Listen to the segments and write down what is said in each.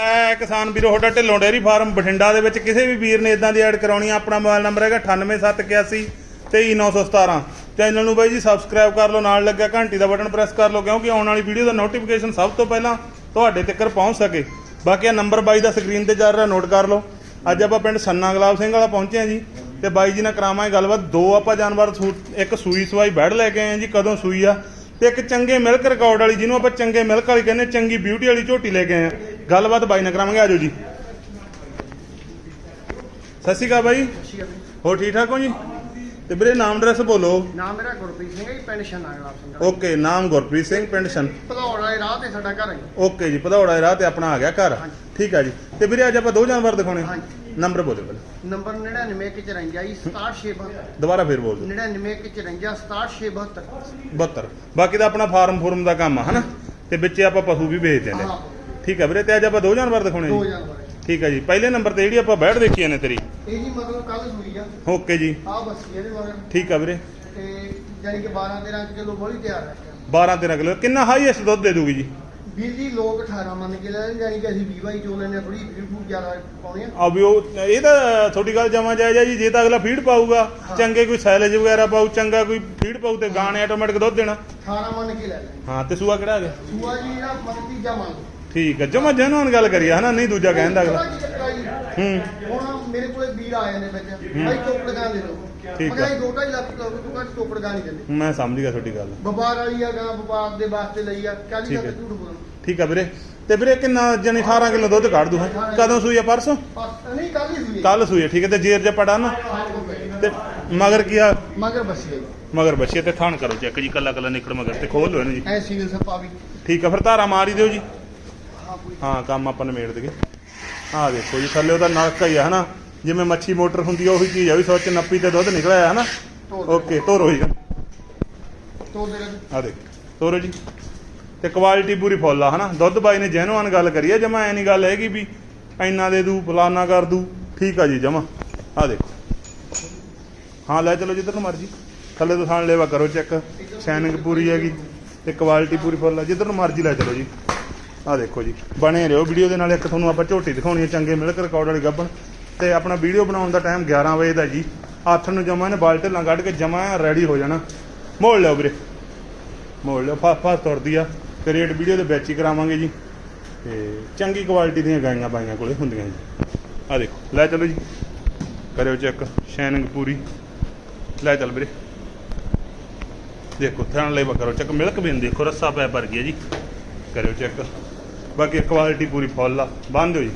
ਹੈ, ਕਿਸਾਨ ਵੀਰੋ, ਤੁਹਾਡਾ ਢਿੱਲੋਂ ਡੇਅਰੀ ਫਾਰਮ ਬਠਿੰਡਾ ਦੇ ਵਿੱਚ ਕਿਸੇ ਵੀ ਵੀਰ ਨੇ ਇਦਾਂ ਦੀ ਐਡ ਕਰਾਉਣੀ ਆ, ਆਪਣਾ ਮੋਬਾਈਲ ਨੰਬਰ ਹੈਗਾ 98781 23917 ਚੈਨਲ ਨੂੰ ਬਾਈ ਜੀ ਸਬਸਕ੍ਰਾਈਬ ਕਰ ਲਓ, ਨਾਲ ਲੱਗਿਆ ਘੰਟੀ ਦਾ ਬਟਨ ਪ੍ਰੈਸ ਕਰ ਲਓ, ਕਿਉਂਕਿ ਆਉਣ ਵਾਲੀ ਵੀਡੀਓ ਦਾ ਨੋਟੀਫਿਕੇਸ਼ਨ ਸਭ ਤੋਂ ਪਹਿਲਾਂ ਤੁਹਾਡੇ ਤੱਕ ਪਹੁੰਚ ਸਕੇ। ਬਾਕੀ ਆ ਨੰਬਰ ਬਾਈ ਦਾ ਸਕਰੀਨ ਤੇ ਚੱਲ ਰਿਹਾ ਨੋਟ ਕਰ ਲਓ। ਅੱਜ ਆਪਾਂ ਪਿੰਡ ਸੰਨਾ ਗੁਲਾਬ ਸਿੰਘ ਵਾਲਾ ਪਹੁੰਚੇ ਆ ਜੀ, ਤੇ ਬਾਈ ਜੀ ਨਾਲ ਕਰਾਵਾਂਗੇ ਗੱਲਬਾਤ। ਦੋ ਆਪਾਂ ਜਾਨਵਰ ਸੂ- ਇੱਕ ਸੂਈ ਸਵਾਈ ਬੈੜ ਲੈ ਕੇ ਆਏ ਆ ਜੀ, ਕਦੋਂ ਸੂਈ ਆ? ਤੇ ਇੱਕ ਚੰਗੇ ਮਿਲਕ ਰਿਕਾਰਡ ਵਾਲੀ, ਜਿਹਨੂੰ ਆਪਾਂ ਚੰਗੇ ਮਿਲਕ ਵਾਲੀ ਕਹਿੰਦੇ ਚੰਗੀ ਬਿਊਟੀ ਵਾਲੀ ਝੋਟੀ ਲੈ ਕੇ ਆਏ ਆ ਗੱਲਬਾਤ ਬਾਈ ਨਾਲ ਕਰਾਵਾਂਗੇ ਆਜੋ ਜੀ। ਸਤਿ ਸ਼੍ਰੀ ਅਕਾਲ ਬਾਈ। ਹੋ ਠੀਕ ਠਾਕ ਹੋ ਜੀ? ਤੇ ਵੀਰੇ ਨਾਮ ਐਡਰੈਸ ਬੋਲੋ। ਨਾਮ ਮੇਰਾ ਗੁਰਪ੍ਰੀਤ ਸਿੰਘ ਹੈ ਜੀ ਪਿੰਡ ਸ਼ਨਾਗਲਾਬ ਸਿੰਘ ਓਕੇ ਨਾਮ ਗੁਰਪ੍ਰੀਤ ਸਿੰਘ ਪਿੰਡ ਸ਼ਨ ਭਦੌੜ ਵਾਲੇ ਰਾਹ ਤੇ ਸਾਡਾ ਘਰ ਹੈ। ਓਕੇ ਜੀ ਭਦੌੜਾ ਦੇ ਰਾਹ ਤੇ ਆਪਣਾ ਆ ਗਿਆ ਘਰ। ਠੀਕ ਆ ਜੀ। ਤੇ ਵੀਰੇ ਅੱਜ ਆਪਾਂ ਦੋ ਜਾਨਵਰ ਦਿਖਾਉਣੇ। ਨੰਬਰ ਬੋਲੋ ਪਹਿਲਾਂ। ਨੰਬਰ 9954 ਜੀ 6772 ਦੁਬਾਰਾ ਫੇਰ ਬੋਲ ਦਿਓ। 9954 6772 72 ਬਾਕੀ ਦਾ ਆਪਣਾ ਫਾਰਮ ਫੋਰਮ ਦਾ ਕੰਮ ਆ ਹਨਾ? ਤੇ ਵਿੱਚ ਆਪਾਂ ਪਸ਼ੂ ਵੀ ਵੇਚਦੇ ਨੇ ਹਾਂ। ਠੀਕ ਆ ਵੀਰੇ ਤੇ ਅੱਜ ਆਪਾਂ ਦੋ ਜਾਨਵਰ ਦਿਖਾਉਣੇ ਦੋ ਜੀ। ਜਾਨਵਰ ਹੈ। ਠੀਕ ਆ ਜੀ ਪਹਿਲੇ ਨੰਬਰ ਤੇ ਜਿਹੜੀ ਆਪਾਂ ਬੈਠ ਦੇਖੀ ਨੇ ਤੇਰੀ। ਇਹ ਜੀ ਮਤਲਬ ਕੱਲ ਸੂਈ ਆ। ਓਕੇ ਜੀ। ਆ ਬੱਸੀ ਇਹਦੇ ਮਗਰ ਠੀਕ ਆ ਵੀਰੇ। ਤੇ ਜਾਨੀ ਕਿ 12 13 ਕਿਲੋ ਬੋਲੀ ਤਿਆਰ ਹੈ। 12 13 ਕਿਲੋ ਕਿੰਨਾ ਹਾਈਐਸਟ ਦੁੱਧ ਦੇ ਦੂਗੀ ਜੀ? ਵੀਰ ਜੀ ਲੋਕ 18 ਮੰਨ ਕੇ ਲੈ ਜਾਨੀ ਕਿ ਅਸੀਂ 20 ਬਾਈ ਚੋ ਲੈਣੇ ਥੋੜੀ ਫੀਡ ਫੂਡ ਜ਼ਿਆਦਾ ਪਾਉਣੀ ਆ ਆ ਵੀ ਉਹ ਇਹ ਤਾਂ ਤੁਹਾਡੀ ਗੱਲ ਜਮਾ ਜਾਇਜ਼ ਜੀ ਜੇ ਤਾਂ ਅਗਲਾ ਫੀਡ ਪਾਊਗਾ ਹਾਂ। ਚੰਗੇ ਕੋਈ ਸੈਲੇਜ ਵਗੈਰਾ ਪਾਊ ਚੰਗਾ ਕੋਈ ਫੀਡ ਪਾਊ ਤੇ ਗਾਣੇ ਆਟੋਮੈਟਿਕ ਦੁੱਧ ਦੇਣਾ। 18 ਮੰਨ ਕੇ ਲੈ ਲੈ ਹਾਂ। ਤੇ ਸੂਆ ਕਿਹੜਾ ਆ ਗਿਆ? ਸੂਆ ਜੀ ਇਹਦਾ ਮਨ ਤੀਜਾ ਮੰਨ ਠੀਕ ਹੈ ਜਮਾ ਜੈਨੂਨ ਗੱਲ ਕਰੀ ਹਨਾ? ਨਹੀਂ ਦੂਜਾ ਕਹਿੰਦਾ ਅਗਲਾ? ਹੂੰ। ਹੁਣ ਮੇਰੇ ਕੋਲੇ ਵੀਰ ਆ ਜਾਂਦੇ ਵਿੱਚ। ਭਾਈ ਚੋਪੜਗਾ ਦੇ ਦਿਓ ਠੀਕ। ਮੈਂ ਕਿਹਾ 2.5 ਲੱਖ ਤੋਂ ਤੂੰ ਘੱਟ ਚੋਪੜਗਾ ਨਹੀਂ ਦਿੰਦੇ ਮੈਂ ਸਮਝ ਗਿਆ ਤੁਹਾਡੀ ਗੱਲ। ਵਪਾਰ ਵਾਲੀ ਆ ਗਾ ਵਪਾਰ ਦੇ ਵਾਸਤੇ ਲਈ ਆ। ਕਾਲੀ ਦਾ ਹੈ। ਝੂਠ ਬੋਲਣ ਠੀਕ ਆ ਵੀਰੇ। ਤੇ ਵੀਰੇ ਕਿੰਨਾ ਜਣੀ 18 ਕਿਲੋ ਦੁੱਧ ਕੱਢ ਦੂ ਹੈ। ਕਦੋਂ ਸੂਈ ਆ ਪਰਸੋਂ? ਪਰ- ਨਹੀਂ ਕਾਲੀ ਸੂਈ ਕੱਲ ਸੂਈ ਠੀਕ ਹੈ। ਤੇ ਜੇਰ ਜੇ ਪੜਾ ਨਾ। ਤੇ ਮਗਰ ਕੀ ਆ? ਮਗਰ ਬੱਸੀ ਗਈ ਮਗਰ ਬੱਚੇ ਤੇ ਥਾਣ ਕਰੋ ਚੈੱਕ ਜੀ ਕੱਲਾ ਕੱਲਾ ਨਿਕੜ ਮਗਰ ਤੇ ਖੋਲ ਲੋ ਇਹਨੂੰ ਜੀ। ਐ ਸੀਲ ਸੱਪਾ ਵੀ। ਠੀਕ ਆ ਫਿਰ ਧਾਰਾ ਮਾਰ ਹੀ ਦਿਓ ਜੀ। ਹਾਂ ਕੰਮ ਆਪਾਂ ਨਿਮੇੜ ਦਈਏ। ਆਹ ਦੇਖੋ ਜੀ ਥੱਲੇ ਉਹਦਾ ਨਲਕਾ ਹੀ ਆ ਹਨਾ? ਜਿਵੇਂ ਮੱਛੀ ਮੋਟਰ ਹੁੰਦੀ ਆ ਉਹੀ ਚੀਜ਼ ਆ ਵੀ ਸੋਚ ਨੱਪੀ ਤੇ ਦੁੱਧ ਨਿਕਲਿਆ ਹਨਾ? ਓਕੇ ਤੋਰੋ ਜੀ। ਤੋਰ ਦੇ ਆ ਦੇਖ ਤੋਰੋ ਜੀ। ਤੇ ਕੁਆਲਿਟੀ ਪੂਰੀ ਫੁੱਲ ਆ ਹਨਾ? ਦੁੱਧ ਬਾਈ ਨੇ ਜੈਨੂਅਨ ਗੱਲ ਕਰੀ ਆ ਜਮਾ ਐ ਨਹੀਂ ਗੱਲ ਹੈਗੀ ਵੀ ਇੰਨਾ ਦੇ ਦੂ ਫਲਾਨਾ ਕਰ ਦੂ। ਠੀਕ ਆ ਜੀ ਜਮਾ। ਆ ਦੇਖੋ। ਹਾਂ ਲੈ ਚਲੋ ਜਿੱਧਰ ਨੂੰ ਮਰਜ਼ੀ। ਥੱਲੇ ਤੋਂ ਥਾਣ ਲੈਵਾ ਕਰੋ ਚੈੱਕ। ਸ਼ਾਈਨਿੰਗ ਪੂਰੀ ਹੈਗੀ। ਤੇ ਕੁਆਲਿਟੀ ਪੂਰੀ ਫੁੱਲ ਆ। ਜਿੱਧਰ ਨੂੰ ਮਰਜ਼ੀ ਲੈ ਚਲੋ ਜੀ। ਆ ਦੇਖੋ ਜੀ, ਬਣੇ ਰਹੋ ਵੀਡੀਓ ਦੇ ਨਾਲ ਇੱਕ ਤੁਹਾਨੂੰ ਆਪਾਂ ਝੋਟੀ ਦਿਖਾਉਣੀ ਹੈ, ਚੰਗੇ ਮਿਲਕ ਰਿਕਾਰਡ ਵਾਲੀ ਗੱਬਣ। ਤੇ ਆਪਣਾ ਵੀਡੀਓ ਬਣਾਉਣ ਦਾ ਟਾਈਮ 11 ਵਜੇ ਦਾ ਜੀ। ਹੱਥ ਨੂੰ ਜਮਾ ਨੇ ਬਾਲਟੇ ਲਾਂ ਕੱਢ ਕੇ ਜਮਾ ਰੈਡੀ ਹੋ ਜਾਣਾ। ਮੋੜ ਲਿਓ ਵੀਰੇ। ਮੋੜ ਲਿਓ ਫਾਸ ਫਾਸ ਤੁਰਦੀ ਆ। ਤੇ ਰੇਟ ਵੀਡੀਓ ਦੇ ਵਿੱਚ ਹੀ ਕਰਾਵਾਂਗੇ ਜੀ। ਤੇ ਚੰਗੀ ਕੁਆਲਿਟੀ ਦੀਆਂ ਗਾਈਆਂ ਬਾਈਆਂ ਕੋਲੇ ਹੁੰਦੀਆਂ ਜੀ। ਆ ਦੇਖੋ, ਲੈ ਚਲੋ ਜੀ। ਕਰਿਓ ਚੈੱਕ ਸ਼ਾਈਨਿੰਗ ਪੂਰੀ। ਲੈ ਚੱਲ ਵੀਰੇ। ਦੇਖੋ, ਥਾਣ ਲੈ ਕਰੋ ਚੈੱਕ ਮਿਲਕ ਵੀ ਦੇਖੋ, ਰੱਸਾ ਪੈ ਭਰ ਗਿਆ ਜੀ। ਕਰਿਓ ਚੈੱਕ। ਬਾਕੀ ਕੁਆਲਿਟੀ ਪੂਰੀ ਫੁੱਲ ਆ। ਬੰਦ ਦਿਓ ਜੀ।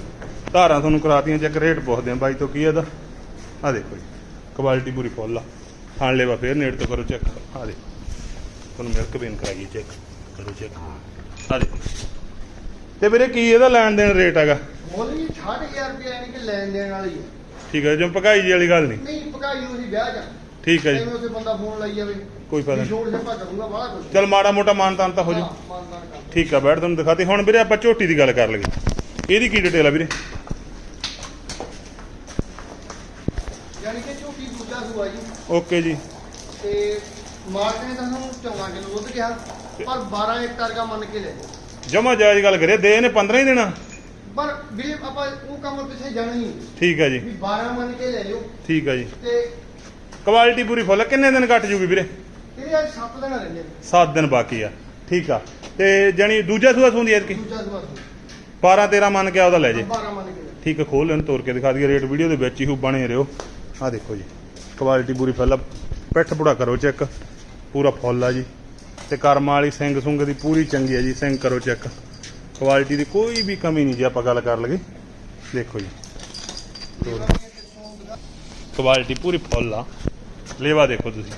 ਧਾਰਾਂ ਤੁਹਾਨੂੰ ਕਰਾਤੀਆਂ ਚੈੱਕ ਰੇਟ ਪੁੱਛਦੇ ਆ ਬਾਈ ਤੋਂ ਕੀ ਇਹਦਾ। ਆ ਦੇਖੋ ਜੀ ਕੁਆਲਿਟੀ ਪੂਰੀ ਫੁੱਲ ਆ। ਥਾਣ ਲੈਵਾ ਫੇਰ ਨੇੜ ਤੋਂ ਕਰੋ ਚੈੱਕ। ਆ ਦੇਖੋ। ਤੁਹਾਨੂੰ ਮਿਲਕ ਬੇਨ ਕਰਾਈਏ ਚੈੱਕ। ਕਰੋ ਚੈੱਕ। ਆ ਦੇਖੋ। ਤੇ ਵੀਰੇ ਕੀ ਇਹਦਾ ਲੈਣ ਦੇਣ ਰੇਟ ਹੈਗਾ? ਮੁੱਲ ਜੀ 60000 ਰੁਪਏ ਯਾਨੀ ਕਿ ਲੈਣ ਦੇਣ ਵਾਲੀ ਹੈ ਠੀਕ ਹੈ ਜਿਵੇਂ ਪਕਾਈ ਜੀ ਵਾਲੀ ਗੱਲ ਨਹੀਂ। ਨਹੀਂ ਪਕਾਈ ਅਸੀਂ ਵਿਆਹ ਜਾ ਠੀਕ ਹੈ ਜੀ। ਐਵੇਂ ਉਸੇ ਬੰਦਾ ਫੋਨ ਲਾਈ ਜਾਵੇ। ਕੋਈ ਫਾਇਦਾ ਨਹੀਂ ਛੋੜ ਛੱਪਾ ਕਰੂੰਗਾ ਬਾਹਲਾ ਕੁਝ ਚਲ ਮਾੜਾ ਮੋਟਾ ਮਾਨਤਾਨ ਤਾਂ ਹੋ ਜੂ ਕਰ ਠੀਕ ਆ ਬੈਠ ਤੁਹਾਨੂੰ ਦਿਖਾਤੀ। ਹੁਣ ਵੀਰੇ ਆਪਾਂ ਝੋਟੀ ਦੀ ਗੱਲ ਕਰ ਲਈਏ। ਇਹਦੀ ਕੀ ਡਿਟੇਲ ਆ ਵੀਰੇ? ਯਾਨੀ ਕਿ ਝੋਟੀ ਦੂਜਾ ਸੂਆ ਜੀ। ਓਕੇ ਜੀ। ਤੇ ਮਾਰਕ ਨੇ ਤਾਂ ਸਾਨੂੰ 14 ਕਿਲੋ ਦੁੱਧ ਕਿਹਾ ਪਰ 12 ਇੱਕ ਟਰਗਾ ਮੰਨ ਕੇ ਲੈ ਜਾਓ। ਜਮਾ ਜਾਇਜ਼ ਗੱਲ ਕਰੀਏ ਦੇ ਇਹਨੇ 15 ਹੀ ਦੇਣਾ। ਪਰ ਵੀਰੇ ਆਪਾਂ ਉਹ ਕੰਮ ਪਿੱਛੇ ਜਾਣਾ ਹੀ ਨਹੀਂ ਠੀਕ ਹੈ ਜੀ। ਵੀ 12 ਮੰਨ ਕੇ ਲੈ ਲਿਓ ਠੀਕ ਹੈ ਜੀ। ਤੇ ਕੁਆਲਿਟੀ ਪੂਰੀ ਫੁੱਲ। ਕਿੰਨੇ ਦਿਨ ਕੱਟ ਜੂਗੀ ਵੀਰੇ? ਤੇਰੇ ਅੱਜ 7 ਦਿਨ ਰਹਿੰਦੇ ਨੇ 7 ਦਿਨ ਬਾਕੀ ਆ। ਠੀਕ ਆ। ਤੇ ਜਾਨੀ ਦੂਜਾ ਸੂਆ ਸੁੰਦੀ ਐਤਕੀ? ਦੂਜਾ ਸੂਆ 12 13 ਮੰਨ ਕੇ ਉਹਦਾ ਲੈ ਜੇ। 12 ਮੰਨ ਕੇ। ਠੀਕ ਆ ਖੋਲ ਲੈਣ ਤੋੜ ਕੇ ਦਿਖਾ ਦਈਏ। ਰੇਟ ਵੀਡੀਓ ਦੇ ਵਿੱਚ ਹੀ ਹੋ ਬਣੇ ਰਹੋ। ਆ ਦੇਖੋ ਜੀ। ਕੁਆਲਿਟੀ ਪੂਰੀ ਫੁੱਲ ਪਿੱਠ ਪੁੜਾ ਕਰੋ ਚੈੱਕ। ਪੂਰਾ ਫੁੱਲ ਆ ਜੀ। ਤੇ ਕਰਮਾਂ ਵਾਲੀ ਸਿੰਘ ਸੁੰਗ ਦੀ ਪੂਰੀ ਚੰਗੀ ਆ ਜੀ। ਸਿੰਘ ਕਰੋ ਚੈੱਕ। ਕੁਆਲਿਟੀ ਦੀ ਕੋਈ ਵੀ ਕਮੀ ਨਹੀਂ ਜੇ ਆਪਾਂ ਗੱਲ ਕਰ ਲਗੇ ਦੇਖੋ ਜੀ। ਕੁਆਲਿਟੀ ਪੂਰੀ ਫੁੱਲ ਆ। ਲੇਵਾ ਦੇਖੋ ਤੁਸੀਂ।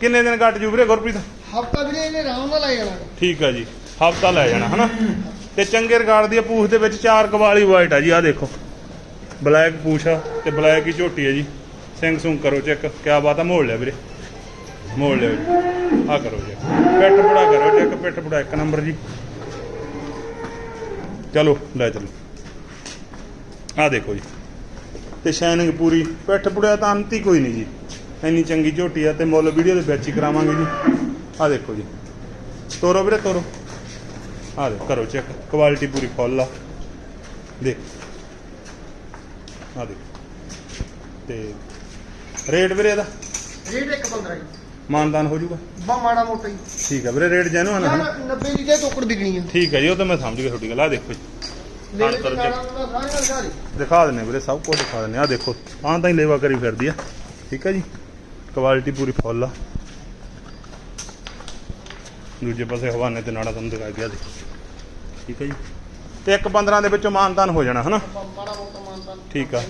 ਕਿੰਨੇ ਦਿਨ ਕੱਟ ਜੂ ਵੀਰੇ ਗੁਰਪ੍ਰੀਤ? ਹਫਤਾ ਵੀਰੇ ਇਹਨੇ ਆਰਾਮ ਨਾਲ ਲੈ ਜਾਣਾ ਠੀਕ ਆ ਜੀ ਹਫਤਾ ਲੈ ਜਾਣਾ ਹਨਾ? ਤੇ ਚੰਗੇ ਰਿਕਾਰਡ ਦੀ ਪੂਛ ਦੇ ਵਿੱਚ ਚਾਰ ਕਵਾਲੀ ਵਾਈਟ ਆ ਜੀ ਆ ਦੇਖੋ। ਬਲੈਕ ਪੂਛ ਆ ਤੇ ਬਲੈਕ ਹੀ ਝੋਟੀ ਆ ਜੀ। ਸਿੰਘ ਸੁੰਗ ਕਰੋ ਚੈੱਕ ਕਿਆ ਬਾਤ ਆ ਮੋੜ ਲਿਆ ਵੀਰੇ। ਮੋੜ ਜੀ ਆ ਕਰੋ ਜੀ ਪਿੱਠ ਪੁੜਾ ਕਰੋ ਚੈੱਕ ਪਿੱਠ ਪੁੜਾ ਇੱਕ ਨੰਬਰ ਜੀ। ਚਲੋ ਲੈ ਚਲੋ। ਆ ਦੇਖੋ ਜੀ। ਤੇ ਸ਼ਾਈਨਿੰਗ ਪੂਰੀ ਪਿੱਠ ਪੁੜਿਆ ਤਾਂ ਅੰਤ ਹੀ ਕੋਈ ਨਹੀਂ ਜੀ। ਇੰਨੀ ਚੰਗੀ ਝੋਟੀ ਆ ਤੇ ਮੁੱਲ ਵੀਡੀਓ ਦੇ ਵਿੱਚ ਹੀ ਕਰਾਵਾਂਗੇ ਜੀ। ਆ ਦੇਖੋ ਜੀ। ਤੋਰੋ ਵੀਰੇ ਤੋਰੋ। ਆ ਦੇ ਕਰੋ ਚੈੱਕ। ਕੁਆਲਿਟੀ ਪੂਰੀ ਫੁੱਲ ਆ। ਦੇਖ। ਆ ਦੇਖ। ਤੇ ਰੇਟ ਵੀਰੇ ਇਹਦਾ? ਰੇਟ ਇੱਕ 15 ਜੀ। ਮਾਨਦਾਨ ਹੋ ਜਾਊਗਾ? ਬਾ ਮਾੜਾ ਮੋਟਾ ਹੀ ਠੀਕ ਹੈ ਵੀਰੇ ਰੇਟ ਜੈਨੂਅਨ ਹੈ ਯਾਰ ਨਾ 90 ਦੀ ਤੇ ਟੋਕੜ ਵਿਕਣੀ ਆ। ਠੀਕ ਹੈ ਜੀ ਉਹ ਤਾਂ ਮੈਂ ਸਮਝ ਗਿਆ ਤੁਹਾਡੀ ਗੱਲ। ਆ ਦੇਖੋ ਜੀ। ਲੈ ਕਰੋ ਦਿਖਾ ਦਿੰਨੇ ਵੀਰੇ ਸਭ ਕੁਝ ਦਿਖਾ ਦਿੰਨੇ ਆ। ਦੇਖੋ ਆਹ ਤਾਂ ਹੀ ਲੇਵਾ ਕਰੀ ਫਿਰਦੀ ਆ। ਠੀਕ ਹੈ ਜੀ। ਕੁਆਲਿਟੀ ਪੂਰੀ ਫੁੱਲ ਆ। ਦੂਜੇ ਪਾਸੇ ਹਵਾਨੇ ਤੇ ਨਾੜਾ ਤੁਹਾਨੂੰ ਦਿਖਾ ਗਿਆ ਦੇਖੋ ਠੀਕ ਹੈ ਜੀ? ਤੇ ਇੱਕ 15 ਦੇ ਵਿੱਚੋਂ ਮਾਨਤਾਨ ਹੋ ਜਾਣਾ ਹਨਾ? ਮਾੜਾ ਮੋਟਾ ਮਾਨਤਾ ਠੀਕ ਆ।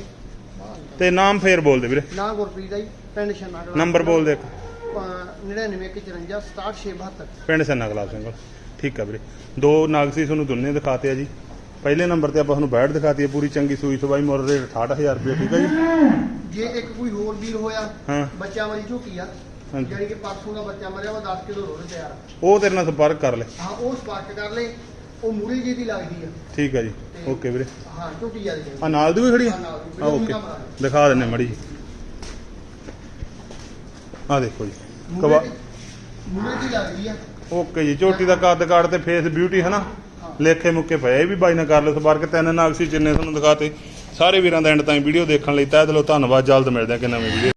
ਤੇ ਨਾਮ ਫੇਰ ਬੋਲ ਦੇ ਵੀਰੇ। ਨਾ ਗੁਰਪ੍ਰੀਤ ਜੀ ਪਿੰਡ ਛੰਨਾ ਨੰਬਰ ਬੋਲ ਦੇ ਇੱਕ। 9954 6672 ਪਿੰਡ ਸੰਨਾ ਗਲਾਬ ਸਿੰਘ ਠੀਕ ਆ ਵੀਰੇ। ਦੋ ਨਾਗਸੀ ਤੁਹਾਨੂੰ ਦੁੰਨੇ ਦਿਖਾਤੇ ਆ ਜੀ। ਪਹਿਲੇ ਨੰਬਰ ਤੇ ਆਪਾਂ ਤੁਹਾਨੂੰ ਬੈਠ ਦਿਖਾਤੀ ਹੈ ਪੂਰੀ ਚੰਗੀ ਸੂਈ ਸਵਾਈ ਮੁੱਲ ਰੇਟ 68000 ਰੁਪਏ ਠੀਕ ਹੈ ਜੀ? ਜੇ ਇੱਕ ਕੋਈ ਹੋਰ ਵੀਰ ਹੋਇਆ ਹਾਂ। ਬੱਚਾ ਵਾਲੀ ਝੋਕੀ ਆ ਹਾਂਜੀ। ਕਿ ਪਰਸੋਂ ਦਾ ਬੱਚਾ ਮਰਿਆ ਵਾ 10 ਕਿਲੋ ਰੋਜ਼ ਤਿਆਰ ਆ। ਉਹ ਤੇਰੇ ਨਾਲ ਸੰਪਰਕ ਕਰ ਲੈ। ਹਾਂ ਉਹ ਸਪਾਰਕ ਕਰ ਲੈ ਉਹ ਮੂਰੀ ਜੀ ਦੀ ਲੱਗਦੀ ਆ। ਠੀਕ ਹੈ ਜੀ। ਓਕੇ ਵੀਰੇ। ਹਾਂ ਝੋਟੀ ਆ। ਦੀ ਆ ਨਾਲ ਦੀ ਵੀ ਖੜੀ ਆ? ਹਾਂ, ਨਾਲ ਦੀ। ਆ ਓਕੇ। ਦਿਖਾ ਦਿੰਨੇ ਮੜੀ ਜੀ ਆ ਦੇਖੋ ਜੀ। ਕਵਾ ਮੂਰੀ ਦੀ ਲੱਗਦੀ ਆ। ਓਕੇ ਜੀ ਝੋਟੀ ਦਾ ਕੱਦ ਕਾੜ ਤੇ ਫੇਸ ਬਿਊਟੀ ਹੈ। ਨਾ ਲੇਖੇ ਮੁੱਕੇ ਪਏ ਇਹ ਵੀ ਬਾਈ ਨਾਲ ਕਰ ਲਓ ਸੰਪਰਕ। ਤਿੰਨ ਨਾਗਸੀ ਜਿੰਨੇ ਤੁਹਾਨੂੰ ਦਿਖਾਤੇ। ਸਾਰੇ ਵੀਰਾਂ ਦਾ ਐਂਡ ਤਾਈਂ ਵੀਡੀਓ ਦੇਖਣ ਲਈ ਤਹਿ ਦਿਲੋਂ ਧੰਨਵਾਦ। ਜਲਦ ਮਿਲਦੇ ਹਾਂ ਕਿ ਨਵੀਂ ਵੀਡੀਓ